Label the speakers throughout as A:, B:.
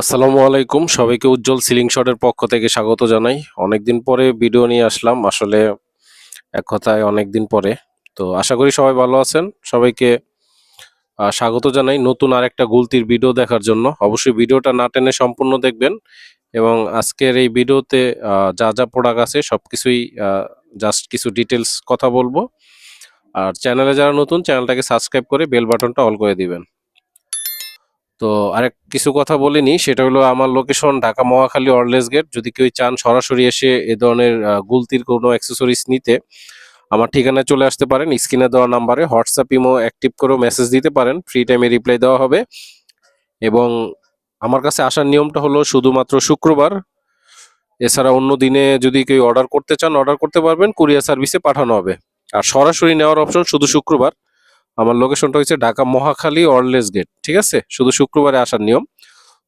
A: আসসালামু আলাইকুম। সবাইকে উজ্জ্বল সিলিং শটের পক্ষ থেকে স্বাগত জানাই। অনেকদিন পরে ভিডিও নিয়ে আসলাম। আসলে এক কথায় অনেকদিন পরে। তো আশা করি সবাই ভালো আছেন। সবাইকে স্বাগত জানাই নতুন আরেকটা গুলতির ভিডিও দেখার জন্য। অবশ্যই ভিডিওটা না টেনে সম্পূর্ণ দেখবেন এবং আজকের এই ভিডিওতে যা যা প্রোডাক্ট আছে সবকিছুই জাস্ট কিছু ডিটেলস কথা বলব। আর চ্যানেলে যারা নতুন চ্যানেলটাকে সাবস্ক্রাইব করে বেল বাটনটা অল করে দিবেন। তো আরেক কিছু কথা বলিনি, সেটা হলো আমার location Dhaka Mohakhali wireless gate. যদি কেউ চান সরাসরি এসে এ ধরনের গুলতির কোনো অ্যাক্সেসরিজ নিতে, আমার ঠিকানায় চলে আসতে পারেন। স্ক্রিনে দেওয়া নাম্বারে হোয়াটসঅ্যাপ ইমো অ্যাক্টিভ করেও মেসেজ দিতে পারেন। ফ্রি টাইমে রিপ্লাই দেওয়া হবে। এবং আমার কাছে আসার নিয়মটা হলো শুধুমাত্র শুক্রবার। এছাড়া অন্য দিনে যদি কেউ অর্ডার করতে চান অর্ডার করতে পারবেন। কুরিয়ার সার্ভিসে পাঠানো হবে। আর সরাসরি নেওয়ার অপশন শুধু শুক্রবার। আমার লোকেশনটা হচ্ছে ঢাকা মহাখালী অরলেস গেট, ঠিক আছে? শুধু শুক্রবারে আসার নিয়ম।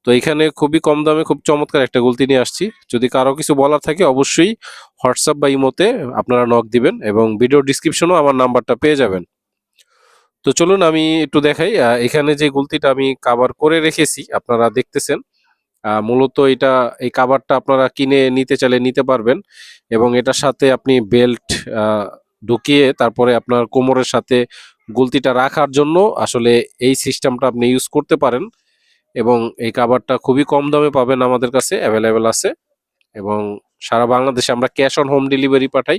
A: তো এখানে খুবই কম দামে খুব চমৎকার একটা গুলতি নিয়ে আসছি। যদি কারও কিছু বলার থাকে অবশ্যই হোয়াটসঅ্যাপ বা ইমোতে আপনারা নক দিবেন এবং ভিডিও ডিসক্রিপশনেও আমার নাম্বারটা পেয়ে যাবেন। তো চলুন আমি একটু দেখাই এখানে যে গুলতিটা আমি কাভার করে রেখেছি, আপনারা দেখতেছেন। মূলত এটা, এই কাভারটা আপনারা কিনে নিতে চাইলে নিতে পারবেন এবং এটার সাথে আপনি বেল্ট ঢুকিয়ে তারপরে আপনার কোমরের সাথে গুলতিটা রাখার জন্য আসলে এই সিস্টেমটা আপনি ইউজ করতে পারেন এবং এই কাভারটা খুবই কম দামে পাবেন আমাদের কাছে অ্যাভেলেবেল আছে এবং সারা বাংলাদেশে আমরা ক্যাশ অন হোম ডেলিভারি পাঠাই।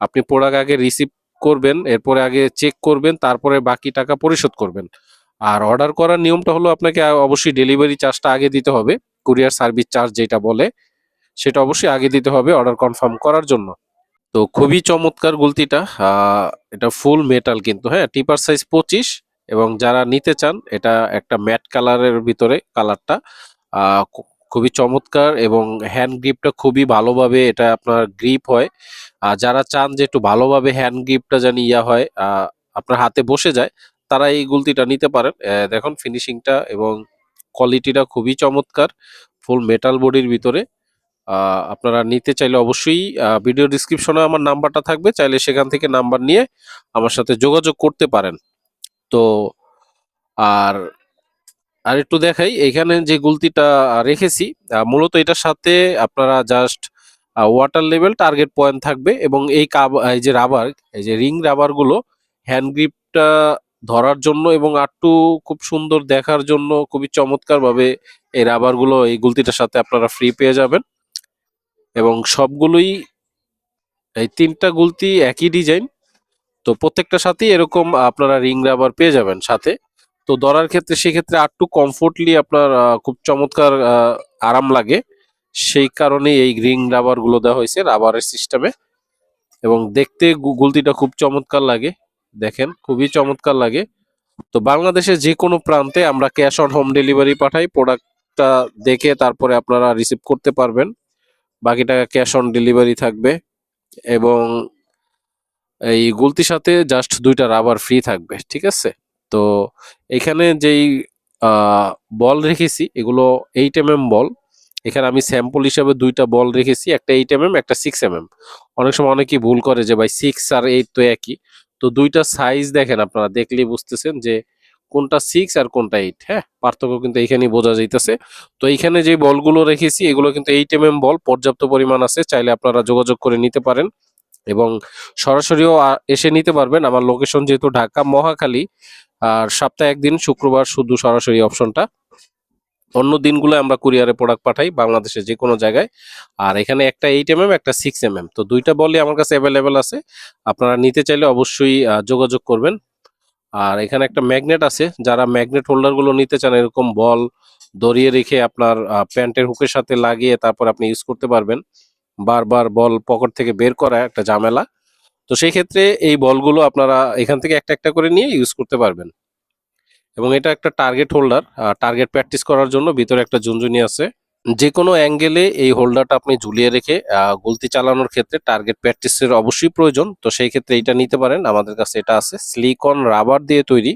A: আপনি প্রোডাক্ট আগে রিসিভ করবেন, এরপরে আগে চেক করবেন, তারপরে বাকি টাকা পরিশোধ করবেন। আর অর্ডার করার নিয়মটা হলো আপনাকে অবশ্যই ডেলিভারি চার্জটা আগে দিতে হবে। কুরিয়ার সার্ভিস চার্জ যেটা বলে, সেটা অবশ্যই আগে দিতে হবে অর্ডার কনফার্ম করার জন্য। তো খুবই চমৎকার গুলতিটা। এটা ফুল মেটাল কিন্তু হ্যাঁ? টিপার সাইজ পঁচিশ এবং যারা নিতে চান, এটা একটা ম্যাট কালারের ভিতরে কালারটা। খুবই চমৎকার এবং হ্যান্ড গ্রিপটা খুবই ভালোভাবে এটা আপনার গ্রিপ হয়। আর যারা চান যে একটু ভালোভাবে হ্যান্ড গ্রিপটা জানি ইয়া হয় আপনার হাতে বসে যায়, তারা এই গুলতিটা নিতে পারেন। দেখুন, ফিনিশিংটা এবং কোয়ালিটিটা খুবই চমৎকার, ফুল মেটাল বডির ভিতরে। আপনারা নিতে চাইলে অবশ্যই ভিডিও ডিসক্রিপশনে আমার নাম্বারটা থাকবে, চাইলে সেখান থেকে নাম্বার নিয়ে আমার সাথে যোগাযোগ করতে পারেন। তো, আর আর একটু দেখাই, এখানে যে গুলতিটা রেখেছি মূলত এটার সাথে আপনারা just water level target point থাকবে এবং এই কাব, এই যে রাবার এই যে রিং রাবারগুলো হ্যান্ড গ্রিপটা ধরার জন্য এবং আরটু খুব সুন্দর দেখার জন্য খুবই চমৎকারভাবে এই রাবারগুলো এই গুলতিটার সাথে আপনারা ফ্রি পেয়ে যাবেন। এবং সবগুলোই এই তিনটা গুলতি একই ডিজাইন। তো প্রত্যেকটা সাথেই এরকম আপনারা রিং রাবার পেয়ে যাবেন সাথে। তো ধরার ক্ষেত্রে সেক্ষেত্রে আরটু কমফোর্টলি আপনার খুব চমৎকার আরাম লাগে। সেই কারণে এই রিং রাবারগুলো দেওয়া হয়েছে রাবারের সিস্টেমে। এবং দেখতে গুলতিটা খুব চমৎকার লাগে। দেখেন, খুবই চমৎকার লাগে। তো বাংলাদেশের যে কোনো প্রান্তে আমরা ক্যাশ অন হোম ডেলিভারি পাঠাই। প্রোডাক্টটা দেখে তারপরে আপনারা রিসিভ করতে পারবেন। বাকি টাকা ক্যাশ অন ডেলিভারি থাকবে এবং এই গুলতির সাথে জাস্ট দুইটা রাবার ফ্রি থাকবে, ঠিক আছে? তো এখানে যেই বল রেখেছি, এগুলো এইট এম এম বল এখানে আমি স্যাম্পল হিসাবে দুইটা বল রেখেছি, একটা এইট এম এম একটা সিক্স এম এম অনেক সময় অনেকেই ভুল করে যে ভাই সিক্স আর এইট তো একই। তো দুইটা সাইজ দেখেন আপনারা, দেখলেই বুঝতেছেন যে কোনটা সিক্স আর কোনটা এইট হ্যাঁ? পার্থক্য কিন্তু এখানেই বোঝা যাইতেছে। তো এইখানে যে বলগুলো রেখেছি, এগুলো কিন্তু এইট এম বল, পর্যাপ্ত পরিমাণ আছে, চাইলে আপনারা যোগাযোগ করে নিতে পারেন। এবং সরাসরিও এসে নিতে পারবেন। আমার লোকেশন যেহেতু ঢাকা, মহাখালী, আর সপ্তাহে একদিন, শুক্রবার শুধু সরাসরি অপশনটা অন্য দিনগুলো আমরা কুরিয়ারে প্রোডাক্ট পাঠাই, বাংলাদেশের যে কোনো জায়গায়। আর এখানে একটা এইট এম এম একটা সিক্স এম এম তো দুইটা বলই আমার কাছে অ্যাভেলেবেল আছে। আপনারা নিতে চাইলে অবশ্যই যোগাযোগ করবেন। আর এখানে একটা ম্যাগনেট আছে। যারা ম্যাগনেট হোল্ডারগুলো নিতে চান, এরকম বল দড়িয়ে রেখে আপনার প্যান্টের হুকের সাথে লাগিয়ে তারপর আপনি ইউজ করতে পারবেন। বারবার বল পকেট থেকে বের করা একটা ঝামেলা। তো সেই ক্ষেত্রে এই বলগুলো আপনারা এখান থেকে একটা একটা করে নিয়ে ইউজ করতে পারবেন। এবং এটা একটা টার্গেট হোল্ডার টার্গেট প্র্যাকটিস করার জন্য ভিতরে একটা ঝুনঝুনি আছে। যে কোনো অ্যাঙ্গেলে এই হোল্ডারটা আপনি ঝুলিয়ে রেখে গুলতি চালানোর ক্ষেত্রে টার্গেট প্র্যাকটিসের অবশ্যই প্রয়োজন। তো সেই ক্ষেত্রে এটা নিতে পারেন। আমাদের কাছে এটা আছে। সিলিকন রাবার দিয়ে তৈরি।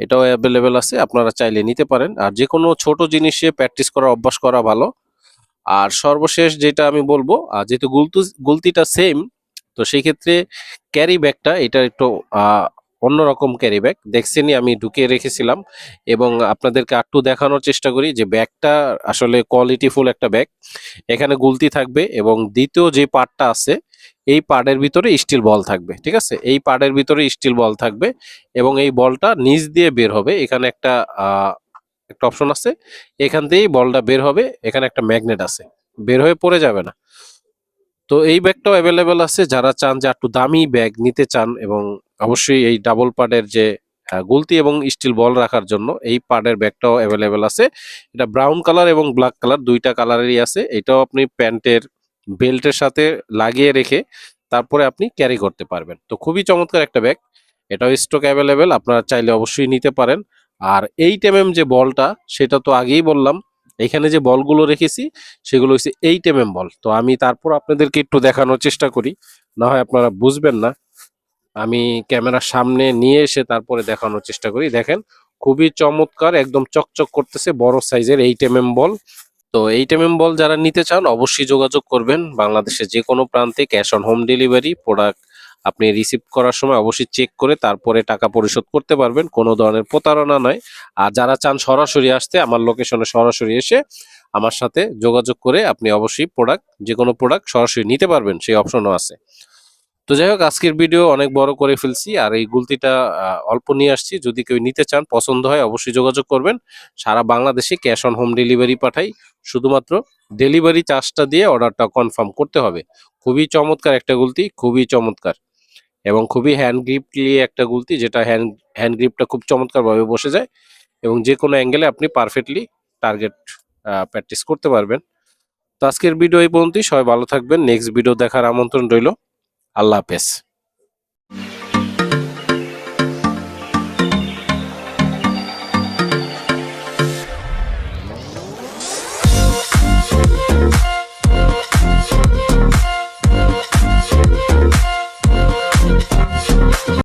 A: এটাও অ্যাভেলেবেল আছে। আপনারা চাইলে নিতে পারেন। আর যে কোনো ছোট জিনিসে প্র্যাকটিস করার অভ্যাস করা ভালো। আর সর্বশেষ যেটা আমি বলব যেহেতু গুলতু, গুলতিটা সেম তো সেই ক্ষেত্রে ক্যারি ব্যাগটা এটা একটু অন্যরকম ক্যারি ব্যাগ দেখছেনই, আমি ঢুকিয়ে রেখেছিলাম এবং আপনাদেরকে একটু দেখানোর চেষ্টা করি যে ব্যাগটা আসলে কোয়ালিটিফুল একটা ব্যাগ এখানে গুলতি থাকবে এবং দ্বিতীয় যে পার্টটা আছে, এই পার্টের ভিতরে স্টিল বল থাকবে, ঠিক আছে? এই পার্টের ভিতরে স্টিল বল থাকবে এবং এই বলটা নিচ দিয়ে বের হবে। এখানে একটা একটা অপশন আছে। এখান দিয়েই বলটা বের হবে। এখানে একটা ম্যাগনেট আছে। বের হয়ে পড়ে যাবে না। তো এই ব্যাগটাও অ্যাভেলেবেল আছে। যারা চান যে একটু দামি ব্যাগ নিতে চান এবং অবশ্যই এই ডাবল পার্টের যে গুলতি এবং স্টিল বল রাখার জন্য এই পার্টের ব্যাগটাও অ্যাভেলেবেল আছে। এটা ব্রাউন কালার এবং ব্ল্যাক কালার দুইটা কালারেরই আছে। এটাও আপনি প্যান্টের বেল্টের সাথে লাগিয়ে রেখে তারপরে আপনি ক্যারি করতে পারবেন। তো খুবই চমৎকার একটা ব্যাগ। এটাও স্টক অ্যাভেলেবেল আপনারা চাইলে অবশ্যই নিতে পারেন। আর এইট এম এম যে বলটা সেটা তো আগেই বললাম এখানে যে বলগুলো রেখেছি, সেগুলো হচ্ছে এইট এম বল। তো আমি তারপর আপনাদেরকে একটু দেখানোর চেষ্টা করি। না হয় আপনারা বুঝবেন না। আমি ক্যামেরার সামনে নিয়ে এসে তারপরে দেখানোর চেষ্টা করি। দেখেন, খুবই চমৎকার, একদম চকচক করতেছে বড় সাইজের এইট এম বল। তো এইট এম বল যারা নিতে চান, অবশ্যই যোগাযোগ করবেন। বাংলাদেশের যে কোনো প্রান্তে cash on home delivery, product আপনি রিসিভ করার সময় অবশ্যই চেক করে তারপরে টাকা পরিশোধ করতে পারবেন, কোনো ধরনের প্রতারণা নয়। আর যারা চান সরাসরি আসতে, আমার লোকেশনে সরাসরি এসে আমার সাথে যোগাযোগ করে আপনি অবশ্যই প্রোডাক্ট যে কোনো প্রোডাক্ট সরাসরি নিতে পারবেন, সেই অপশনও আছে। তো যাই হোক, আজকের ভিডিও অনেক বড় করে ফেলছি, আর এই গুলতিটা অল্প নিয়ে আসছি। যদি কেউ নিতে চান, পছন্দ হয়, অবশ্যই যোগাযোগ করবেন। সারা বাংলাদেশে ক্যাশ অন হোম ডেলিভারি পাঠাই, শুধুমাত্র ডেলিভারি চার্জটা দিয়ে অর্ডারটা কনফার্ম করতে হবে। খুবই চমৎকার একটা গুলতি, খুবই চমৎকার। এবং খুবই হ্যান্ড গ্রিপলি একটা গুলতি, যেটা হ্যান্ড হ্যান্ড গ্রিপটা খুব চমৎকারভাবে বসে যায় এবং যে কোনো অ্যাঙ্গেলে আপনি পারফেক্টলি টার্গেট প্র্যাকটিস করতে পারবেন। তো আজকের ভিডিও এই পর্যন্তই। সবাই ভালো থাকবেন। নেক্সট ভিডিও দেখার আমন্ত্রণ রইল। আল্লাহ হাফেজ।